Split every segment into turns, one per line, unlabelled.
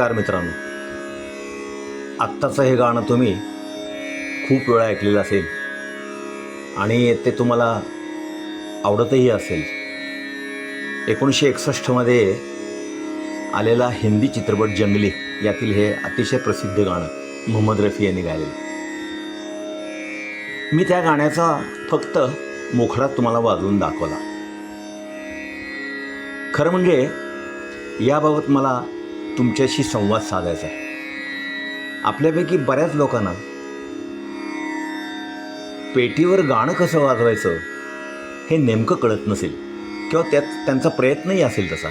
नमस्कार मित्रांनो. आत्ताचं हे गाणं तुम्ही खूप वेळा ऐकलेलं असेल आणि ते तुम्हाला आवडतही असेल. एकोणीसशे एकसष्टमध्ये आलेला हिंदी चित्रपट जंगली यातील हे अतिशय प्रसिद्ध गाणं मोहम्मद रफी यांनी गायलेलं. मी त्या गाण्याचा फक्त मोखडा तुम्हाला वाजवून दाखवला. खरं म्हणजे याबाबत मला तुमच्याशी संवाद साधायचा आहे. आपल्यापैकी बऱ्याच लोकांना पेटीवर गाणं कसं वाजवायचं हे नेमकं कळत नसेल किंवा त्यात त्यांचा प्रयत्नही असेल तसा.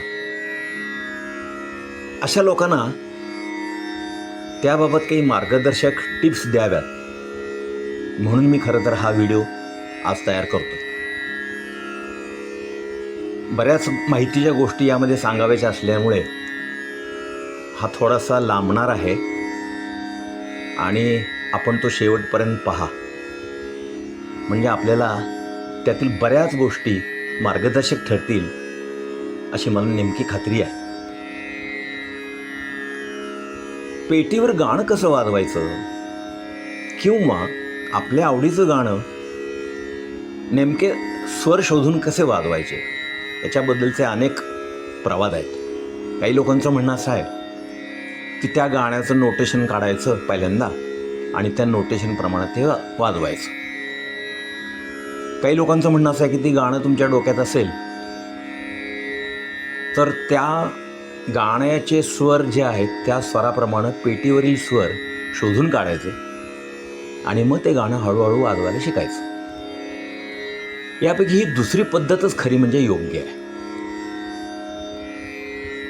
अशा लोकांना त्याबाबत काही मार्गदर्शक टिप्स द्याव्यात. म्हणून मी खरं तर हा व्हिडिओ आज तयार करतो. बऱ्याच माहितीच्या गोष्टी यामध्ये सांगाव्याच्या असल्यामुळे हा थोडासा लांबणार आहे. आणि आपण तो शेवटपर्यंत पहा. म्हणजे आपल्याला त्यातील बऱ्याच गोष्टी मार्गदर्शक ठरतील अशी मला नेमकी खात्री आहे. पेटीवर गाणं कसं वाजवायचं? किंवा आपल्या आवडीचं गाणं नेमके स्वर शोधून कसे वाजवायचे? याच्याबद्दलचे अनेक प्रवाद आहेत. काही लोकांचं म्हणणं असं आहे की त्या गाण्याचं नोटेशन काढायचं पहिल्यांदा आणि त्या नोटेशनप्रमाणे ते वाजवायचं. काही लोकांचं म्हणणं असं आहे की ती गाणं तुमच्या डोक्यात असेल तर त्या गाण्याचे स्वर जे आहेत त्या स्वराप्रमाणे पेटीवरील स्वर शोधून काढायचे आणि मग ते गाणं हळूहळू वाजवायला शिकायचं. यापैकी ही दुसरी पद्धतच खरी म्हणजे योग्य आहे.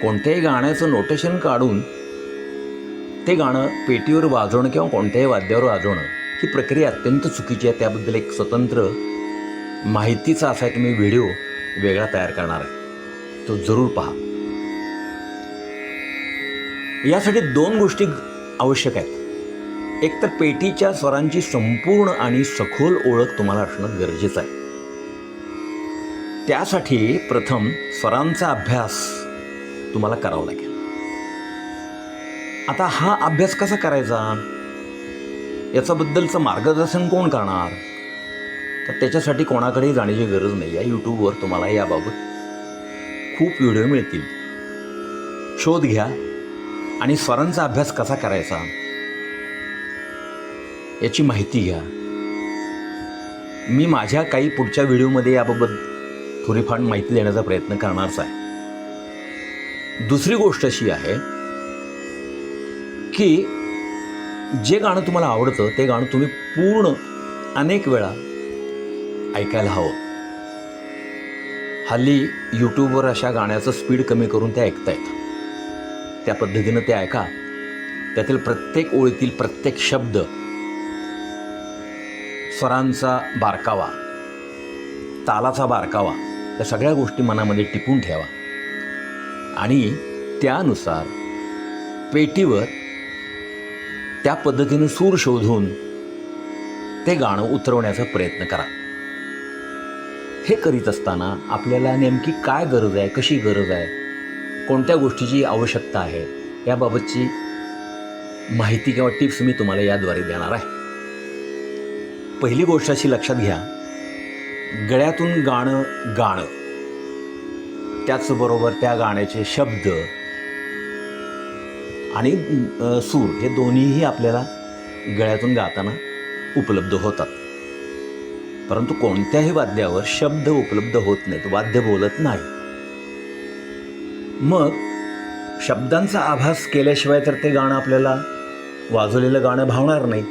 कोणत्याही गाण्याचं नोटेशन काढून ते गाणं पेटीवर वाजवणं किंवा कोणत्याही वाद्यावर वाजवणं ही प्रक्रिया अत्यंत चुकीची आहे. त्याबद्दल एक स्वतंत्र माहितीचा असा एक मी व्हिडिओ वेगळा तयार करणार आहे. तो जरूर पहा. यासाठी दोन गोष्टी आवश्यक आहेत. एक तर पेटीच्या स्वरांची संपूर्ण आणि सखोल ओळख तुम्हाला असणं गरजेचं आहे. त्यासाठी प्रथम स्वरांचा अभ्यास तुम्हाला करावा लागेल. आता हा अभ्यास कसा करायचा? याच्याबद्दलचं मार्गदर्शन कोण करणार? तर त्याच्यासाठी कोणाकडेही जाण्याची गरज नाही. आहे यूट्यूबवर तुम्हाला याबाबत खूप व्हिडिओ मिळतील. शोध घ्या आणि स्वरांचा अभ्यास कसा करायचा? याची माहिती घ्या. मी माझ्या काही पुढच्या व्हिडिओमध्ये याबाबत थोडीफार माहिती देण्याचा प्रयत्न करणारच आहे. दुसरी गोष्ट अशी आहे की जे गाणं तुम्हाला आवडतं ते गाणं तुम्ही पूर्ण अनेक वेळा ऐकायला हवं. हल्ली यूट्यूबवर अशा गाण्याचं स्पीड कमी करून ते ऐकतायत. त्या पद्धतीनं ते ऐका. त्यातील प्रत्येक ओळीतील प्रत्येक शब्द स्वरांचा बारकावा तालाचा बारकावा या सगळ्या गोष्टी मनामध्ये टिपून ठेवा. आणि त्यानुसार पेटीवर त्या पद्धतीनं सूर शोधून ते गाणं उतरवण्याचा प्रयत्न करा. हे करीत असताना आपल्याला नेमकी काय गरज आहे कशी गरज आहे कोणत्या गोष्टीची आवश्यकता आहे याबाबतची माहिती किंवा टिप्स मी तुम्हाला याद्वारे देणार आहे. पहिली गोष्ट अशी लक्षात घ्या गळ्यातून गाणं गाणं. त्याचबरोबर त्या गाण्याचे शब्द आणि सूर हे दोन्हीही आपल्याला गळ्यातून गाताना उपलब्ध होतात. परंतु कोणत्याही वाद्यावर शब्द उपलब्ध होत नाहीत वाद्य बोलत नाही. मग शब्दांचा आभास केल्याशिवाय तर ते गाणं आपल्याला वाजवलेलं गाणं भावणार नाही.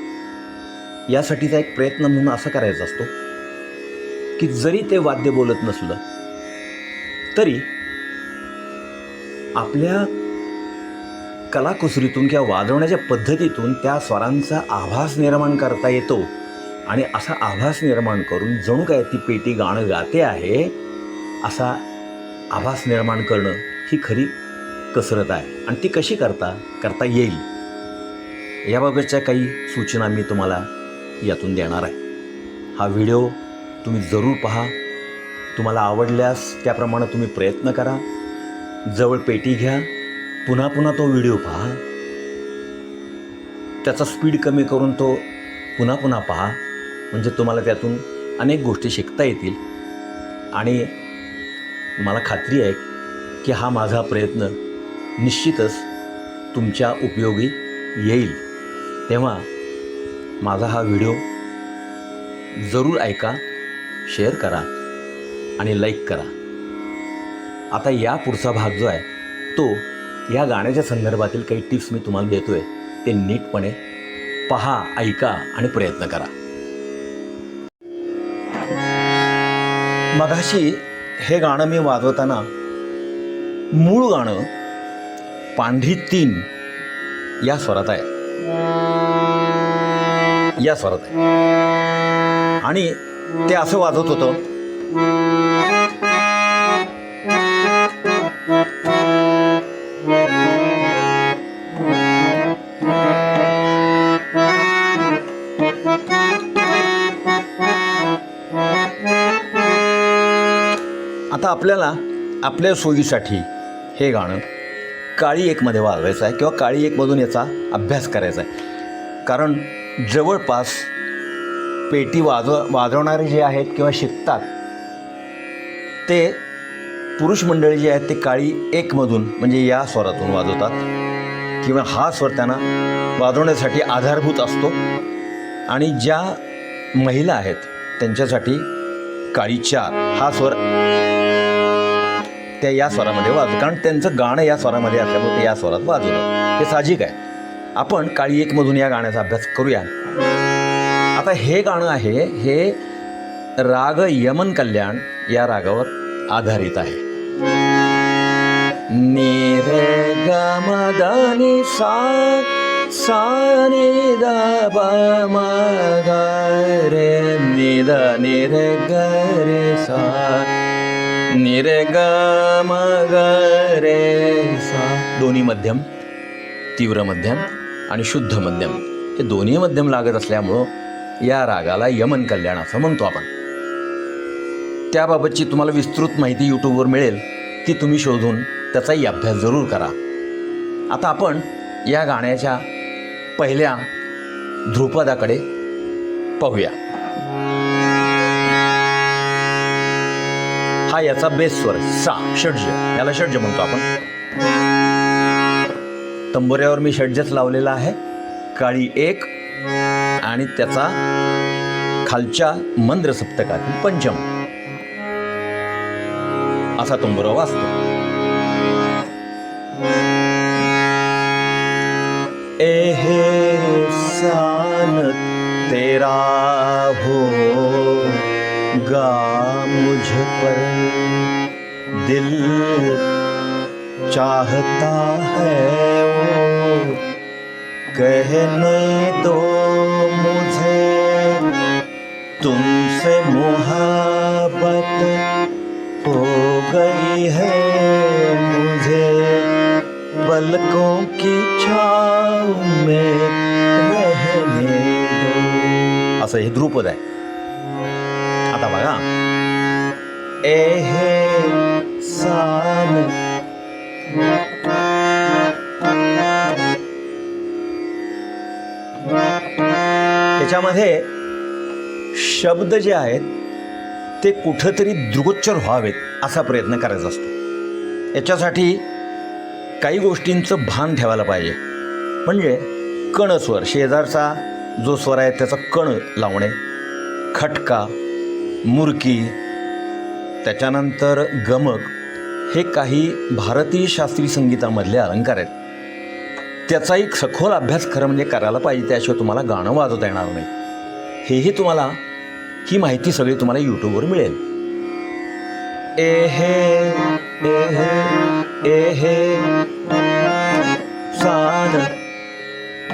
यासाठीचा एक प्रयत्न म्हणून असा करायचा असतो की जरी ते वाद्य बोलत नसलं तरी आपल्या कलाकुसरीतून किंवा वाजवण्याच्या पद्धतीतून त्या स्वरांचा आभास निर्माण करता येतो. आणि असा आभास निर्माण करून जणू काय ती पेटी गाणं गाते आहे असा आभास निर्माण करणं ही खरी कसरत आहे. आणि ती कशी करता करता येईल? याबाबतच्या काही सूचना मी तुम्हाला यातून देणार आहे. हा व्हिडिओ तुम्ही जरूर पहा. तुम्हाला आवडल्यास त्याप्रमाणे तुम्ही प्रयत्न करा. जवळ पेटी घ्या. पुन्हा पुन्हा तो व्हिडिओ पहा. त्याचा स्पीड कमी करून तो पुन्हा पुन्हा पहा. म्हणजे तुम्हाला त्यातून अनेक गोष्टी शिकता येतील. आणि मला खात्री आहे की हा माझा प्रयत्न निश्चितच तुमच्या उपयोगी येईल. तेव्हा माझा हा व्हिडिओ जरूर ऐका शेअर करा आणि लाईक करा. आता या पुढचा भाग जो आहे तो या गाण्याच्या संदर्भातील काही टिप्स मी तुम्हाला देतो आहे ते नीटपणे पहा ऐका आणि प्रयत्न करा. मगाशी हे गाणं मी वाजवताना मूळ गाणं पांढरी तीन या स्वरात आहे. या स्वरात आहे. आणि ते असं वाजवत होतं. आता आपल्याला आपल्या सोयीसाठी हे गाणं काळी एकमध्ये वाजवायचं आहे किंवा काळी एकमधून याचा अभ्यास करायचा आहे. कारण जवळपास पेटी वाजव वाजवणारे जे आहेत किंवा शिकतात ते पुरुष मंडळी जे आहेत ते काळी एकमधून म्हणजे या स्वरातून वाजवतात. किंवा हा स्वर त्यांना वाजवण्यासाठी आधारभूत असतो. आणि ज्या महिला आहेत त्यांच्यासाठी काळी चार हा स्वर त्या या स्वरामध्ये वाजव कारण त्यांचं गाणं या स्वरामध्ये असल्यामुळे ते या स्वरात वाजवलं. हे साहजिक आहे. आपण काळी एकमधून या गाण्याचा अभ्यास करूया. आता हे गाणं आहे हे राग यमन कल्याण या रागावर आधारित आहे. नि रे ग सा सा नि द ब म रे निदा द रे ग रे सा निरे ग ग रे सा. दोन्ही मध्यम तीव्र मध्यम आणि शुद्ध मध्यम. हे दोन्ही मध्यम लागत असल्यामुळं या रागाला यमन कल्याण असं म्हणतो आपण. त्याबाबतची तुम्हाला विस्तृत माहिती यूट्यूबवर मिळेल ती तुम्ही शोधून त्याचाही अभ्यास जरूर करा. आता आपण या गाण्याच्या पहिल्या ध्रुपदाकडे पाहूया. हा याचा बेस स्वर सा षड्ज याला षड्ज म्हणतो आपण. तंबोऱ्यावर मी षड्जच लावलेला आहे. काळी एक आणि त्याचा खालच्या मंद्र सप्तकातील पंचम. असा तंबोरा हे एहसान तेरा हो गा मुझ पर। दिल चाहता है वो। कहने दो मुझे, तुमसे मोहब्बत हो गई है मुझे। पलकों की छाव में रहने दो। असं हे ध्रुपद आहे एहे सान त्याच्यामध्ये शब्द जे आहेत ते कुठंतरी दृगोच्चर व्हावेत असा प्रयत्न करायचा असतो. याच्यासाठी काही गोष्टींचं भान ठेवायला पाहिजे. म्हणजे कणस्वर शेजारचा जो स्वर आहे त्याचा कण लावणे खटका मुरकी त्याच्यानंतर गमक हे काही भारतीय शास्त्रीय संगीतामधले अलंकार आहेत. त्याचा एक सखोल अभ्यास खरं म्हणजे करायला पाहिजे त्याशिवाय तुम्हाला गाणं वाजवता येणार नाही. हेही तुम्हाला ही माहिती सगळी तुम्हाला यूट्यूबवर मिळेल. ए हे ए हे ए हे. सान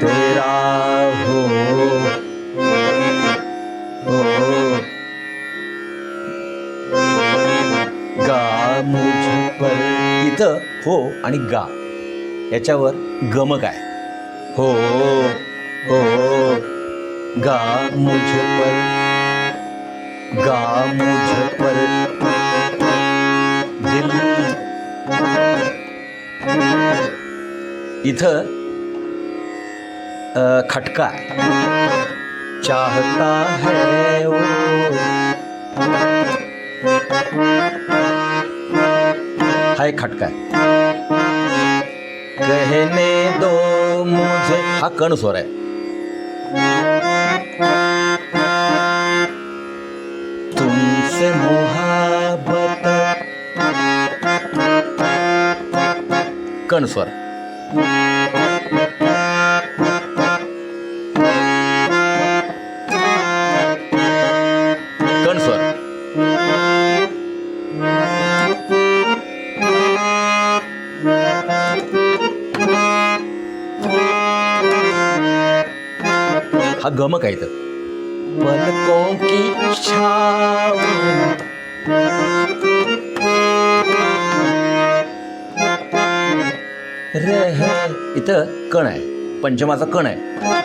तेरा इथं हो आणि गा. याच्यावर गमक आहे हो हो गा मुझ पर गा मुझ पर. दिल. इथं खटका आहे. चाहता है वो हा खटका कहने दो मुझे। हा कण स्वर है। तुमसे मोहब्बत। कण स्वर हा गमक आहे इथं. पलकों की छाव. रह. इथं कण आहे. पंचमाचा कण आहे.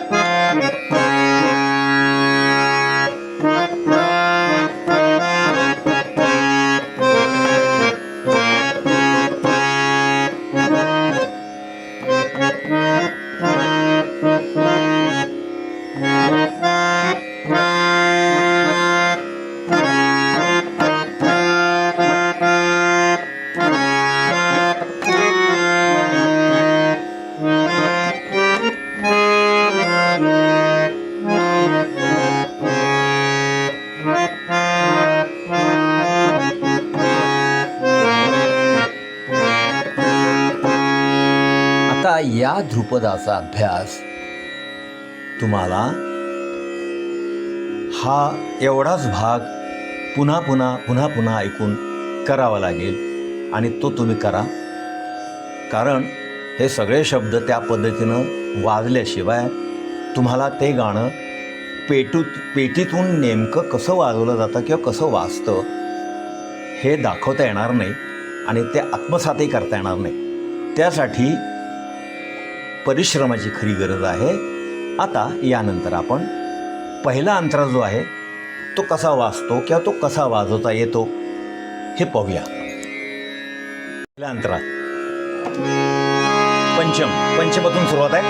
ध्रुपदाचा अभ्यास. तुम्हाला हा एवढाच भाग पुन्हा पुन्हा पुन्हा पुन्हा ऐकून करावा लागेल आणि तो तुम्ही करा. कारण हे सगळे शब्द त्या पद्धतीनं वाजल्याशिवाय तुम्हाला ते गाणं पेटू पेटीतून नेमकं कसं वाजवलं जातं किंवा कसं वाजतं हे दाखवता येणार नाही आणि ते आत्मसातही करता येणार नाही. त्यासाठी परिश्रमाची खरी गरज आहे. आता यानंतर आपण पहिला अंतरा जो आहे तो कसा वाजतो किंवा तो कसा वाजवता येतो हे पाहूया. पहिल्या अंतरात पंचम. पंचमातून सुरुवात आहे.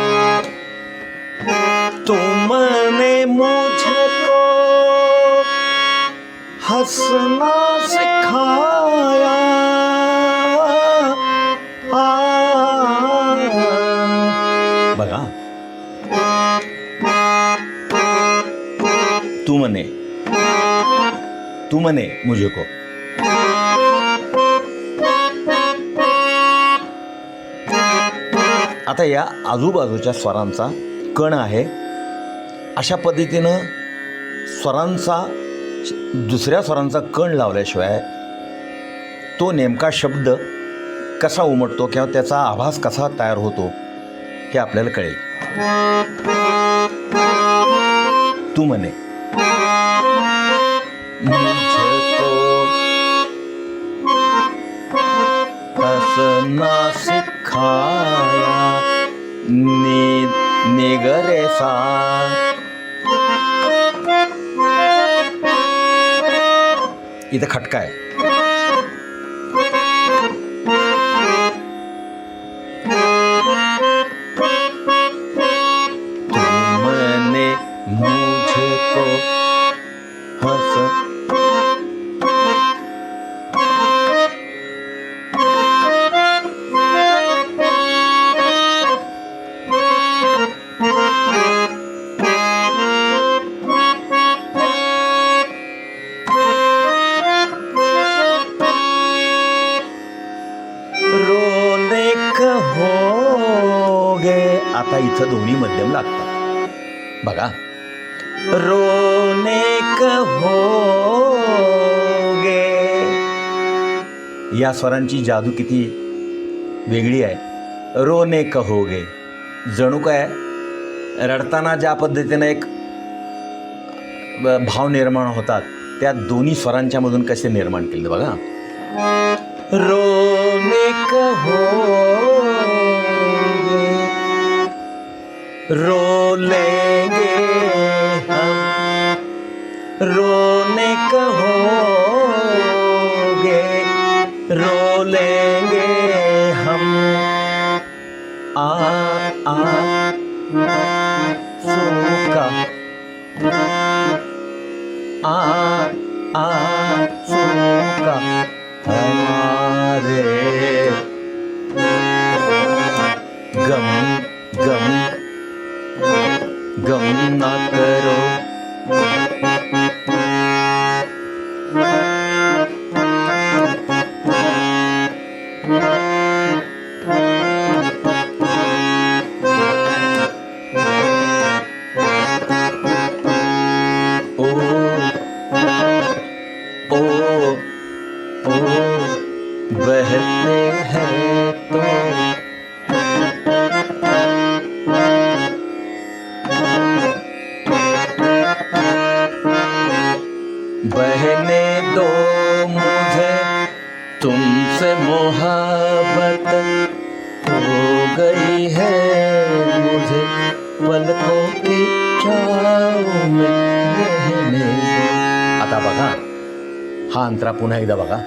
तुमने मुझको हसना सिखाया म्हणे. तू म्हणे मुझको. आता या आजूबाजूच्या स्वरांचा कण आहे. अशा पद्धतीनं स्वरांचा दुसऱ्या स्वरांचा कण लावल्याशिवाय तो नेमका शब्द कसा उमटतो किंवा त्याचा आभास कसा तयार होतो हे आपल्याला कळेल. तू म्हणे. मुझको हसना सिखाया नि निगरे सा इथं खटका आहे तुमने मुझको हंस आता इथं दोन्ही मध्यम लागतात. बघा. रोने होगे. या स्वरांची जादू किती वेगळी आहे. रोने कहोगे जणू काय? रडताना ज्या पद्धतीनं एक भाव निर्माण होतात त्या दोन्ही स्वरांच्या मधून कसे निर्माण केले बघा. रोने कहोगे रो लेंगे हम रोने कहोगे रो लेंगे हम। आ आ तुमसे मोहब्बत हो गई है मुझे पलकों की छाव में रहने. आता बघा, हा अंतरा पुन्हा एकदा बघा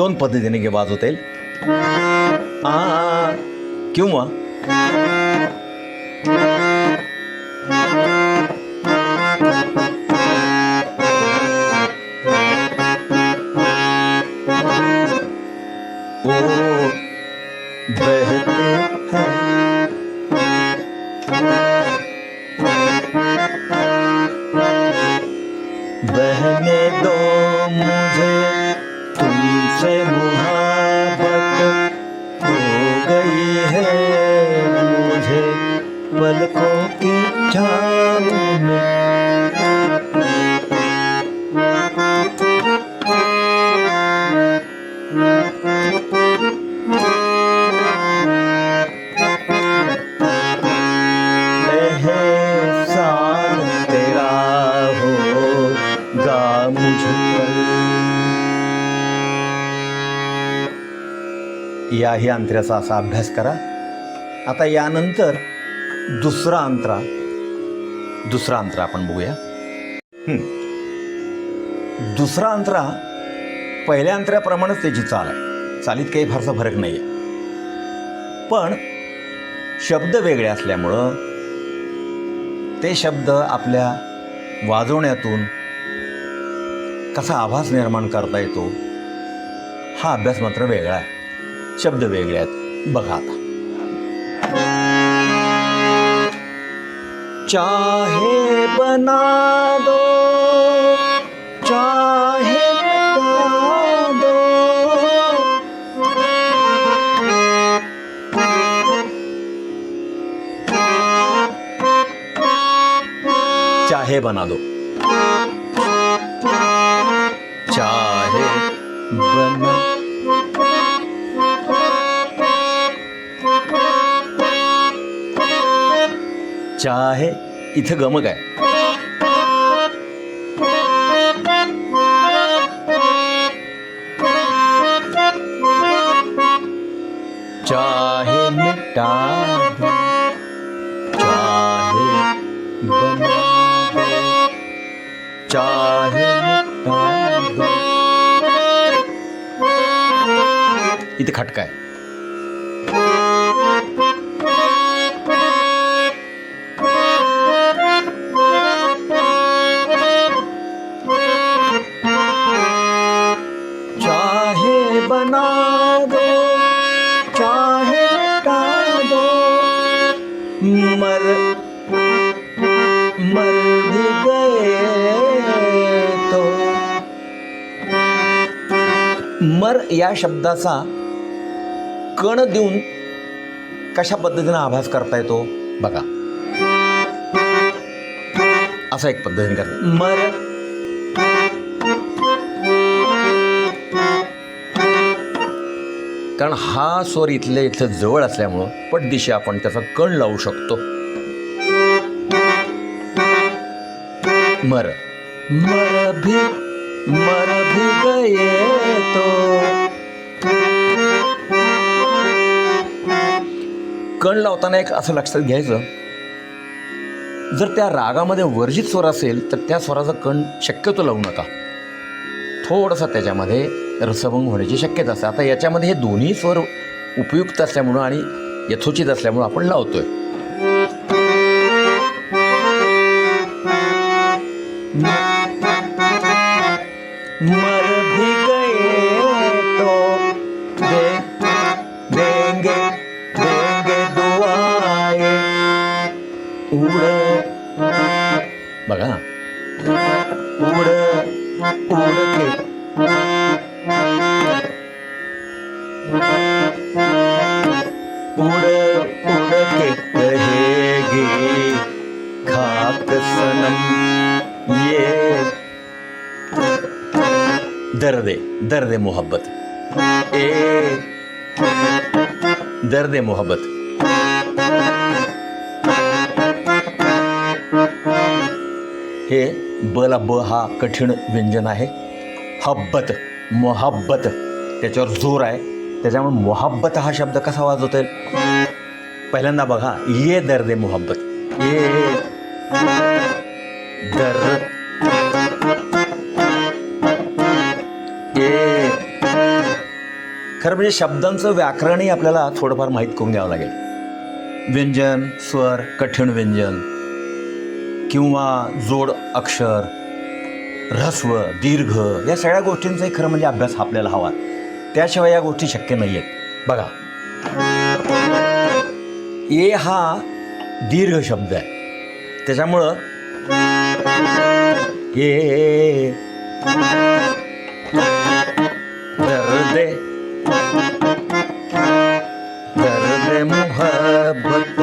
दोन पद्धतीने घे वाजवता येईल. आ किंवा पलकों की याही अंतऱ्याचा असा अभ्यास करा. आता यानंतर दुसरा अंतरा. दुसरा अंतरा आपण बघूया. दुसरा अंतरा पहिल्या अंतराप्रमाणेच त्याची चाल आहे. चालीत काही फारसा फरक नाही आहे पण शब्द वेगळे असल्यामुळं ते शब्द आपल्या वाजवण्यातून कसा आभास निर्माण करता येतो हा अभ्यास मात्र वेगळा आहे. शब्द वेगळे आहेत. बघा आता. चाहे बना दो चाहे दो। चाहे बना दो। चाहे बना चाहे इथं गमक आहे चाहे मिटा दो चाहे बना चाहे मिटा खटका आहे. मर या शब्दाचा कण देऊन कशा पद्धतीनं आभास करता येतो? बघा. असा एक पद्धतीने करता मर. कारण हा स्वर इथल्या इथलं जवळ असल्यामुळं पटदिशी आपण त्याचा कण लावू शकतो. मर. मर भी मर भी गए तो। कण लावताना एक असं लक्षात घ्यायचं जर त्या रागामध्ये वर्जित स्वर असेल तर त्या स्वराचा कण शक्यतो लावू नका. थोडासा त्याच्यामध्ये रसभंग होण्याची शक्यता असते. आता याच्यामध्ये हे दोन्ही स्वर उपयुक्त असल्यामुळं आणि यथोचित असल्यामुळं आपण लावतोय. आहे कठीण व्यंजन आहे. हब्बत मोहब्बत त्याच्यावर जोर आहे. त्याच्यामुळे मोहब्बत हा शब्द कसा वाजवता येईल? पहिल्यांदा बघा ये दर्दे मोहब्बत. ये. दर्द ये. खरं म्हणजे शब्दांचं व्याकरणही आपल्याला थोडंफार माहीत करून घ्यावं लागेल. व्यंजन स्वर कठीण व्यंजन किंवा जोड अक्षर ऱ्हस्व दीर्घ या सगळ्या गोष्टींचाही खरं म्हणजे अभ्यास आपल्याला हवा. त्याशिवाय या गोष्टी शक्य नाही आहेत बघा. ए हा दीर्घ शब्द आहे. त्याच्यामुळं ए दर्दे दर्दे मोहब्बत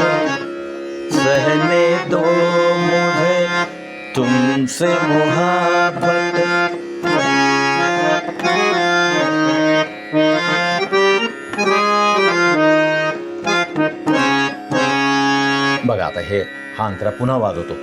सहने दो तुमसे मुहाबत। बघा आता हे हा अंतरा पुन्हा वाजवतो.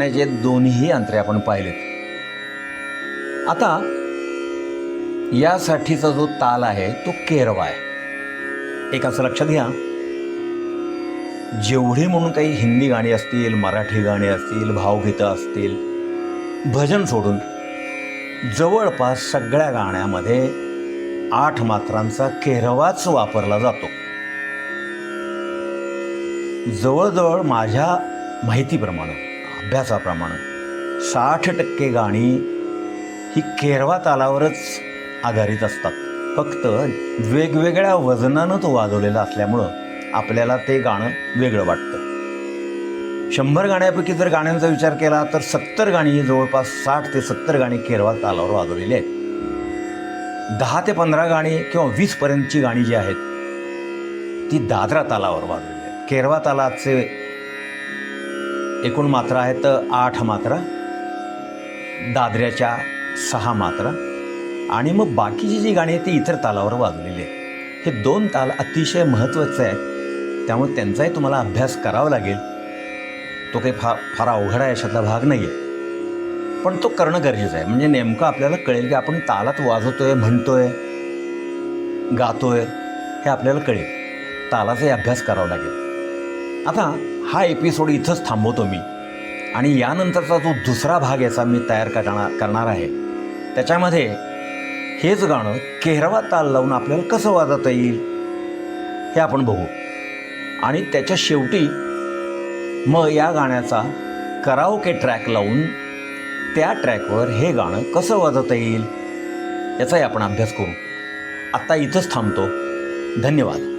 पाण्याचे दोन्ही अंतरे आपण पाहिलेत. आता यासाठीचा जो ताल आहे तो केरवा आहे. एक असं लक्षात घ्या. जेवढी म्हणून काही हिंदी गाणी असतील मराठी गाणी असतील भावगीतं असतील भजन सोडून जवळपास सगळ्या गाण्यामध्ये आठ मात्रांचा केरवाच वापरला जातो. जवळजवळ माझ्या माहितीप्रमाणे अभ्यासाप्रमाणे. साठ टक्के गाणी ही केरवा तालावरच आधारित असतात. फक्त वेगवेगळ्या वजनानं तो वाजवलेला असल्यामुळं आपल्याला ते गाणं वेगळं वाटतं. शंभर गाण्यापैकी जर गाण्यांचा विचार केला तर सत्तर गाणी ही जवळपास साठ ते सत्तर गाणी केरवा तालावर वाजवलेली आहेत. दहा ते पंधरा गाणी किंवा वीसपर्यंतची गाणी जी आहेत ती दादरा तालावर वाजवलेली आहेत. केरवा तालाचे एकूण मात्रा आहेत आठ मात्रा दादऱ्याच्या सहा मात्रा आणि मग बाकीची जी गाणी आहेत ती इतर तालावर वाजलेली आहेत. हे दोन ताल अतिशय महत्त्वाचे आहेत. त्यामुळे त्यांचाही तुम्हाला अभ्यास करावा लागेल. तो काही फार फार अवघड आहे अशातला भाग नाही आहे पण तो करणं गरजेचं आहे. म्हणजे नेमकं आपल्याला कळेल की आपण तालात वाजवतो आहे म्हणतो आहे गातो आहे हे आपल्याला कळेल. तालाचाही अभ्यास करावा लागेल. आता हा एपिसोड इथंच थांबवतो मी. आणि यानंतरचा जो दुसरा भाग याचा मी तयार करणार करणार आहे त्याच्यामध्ये हेच गाणं केहरवा ताल लावून आपल्याला कसं वाजवता येईल हे आपण बघू. आणि त्याच्या शेवटी मग या गाण्याचा कराओके ट्रॅक लावून त्या ट्रॅकवर हे गाणं कसं वाजवता येईल याचाही आपण अभ्यास करू. आत्ता इथंच थांबतो. धन्यवाद.